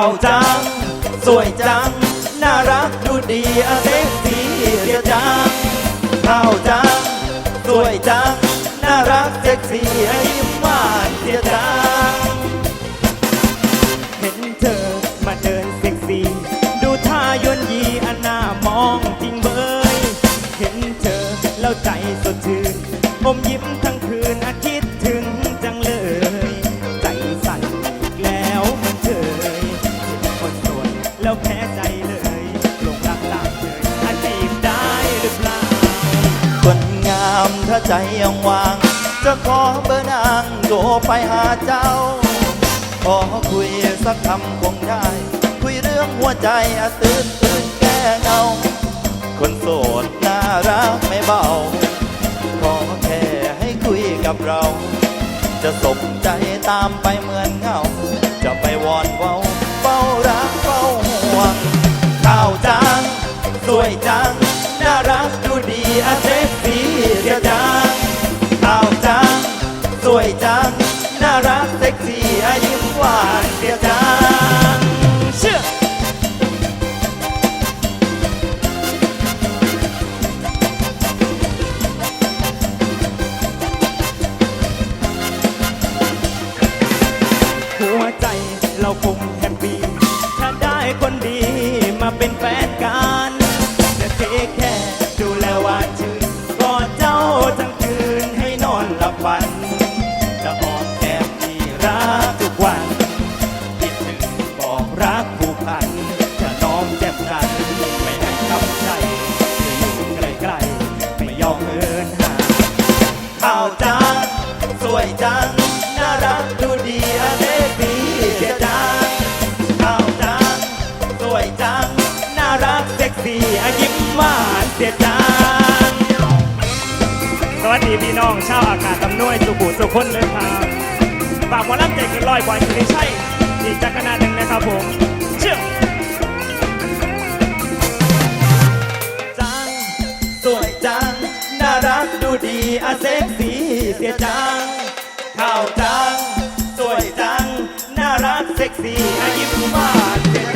าวจัง สวยจัง น่ารักดูดีอะเซ็กซี่เสียจังข่าวจัง สวยจัง น่ารักเซ็กซี่อะยิ้มหวานเสียจัง เห็นเธอมาเดินเซ็กซี่ ดูท่ายนยีอันน่ามองจริงเบย เห็นเธอแล้วใจสดชื่นอมยิ้ม ถ้าใจยังวาง จะขอเบอร์นางโทรไปหาเจ้า ขอคุยสักคำคงได้ คุยเรื่องหัวใจอาตื่นตื่นแก้เงา คนโสดน่ารักไม่เบา ขอแค่ให้คุยกับเรา จะสมใจตามไปเหมือนเงา จะไปวอนเฝ้าเฝ้า วยจัง น่ารักเซ็กซี่อายิ้มหวานเสียจังเชื่อหัวใจเราคงแฮปปี้ถ้าได้คนดีมาเป็นแฟนกันจะเทแค่ดูแลหวานชื่อ จัง สวยจัง น่ารักดูดีอะเด็กดีเสียจังข่าวจัง สวยจัง น่ารักเซ็กซี่อะยิ้มหวานเสียจัง สวัสดีพี่น้องชาวอากาศตำนวยสุขุสุขคนเลยครับฝากหมอลำใจเกินร้อยกว่าอยู่ในใช่อีกจักรนาหนึ่งนะครับผมเชื่อจัง สวยจัง น่ารักดูดีอาเซ็ก เสียจังข้าวจัง สวยจัง น่ารักเซ็กซี่อายิ้มบาน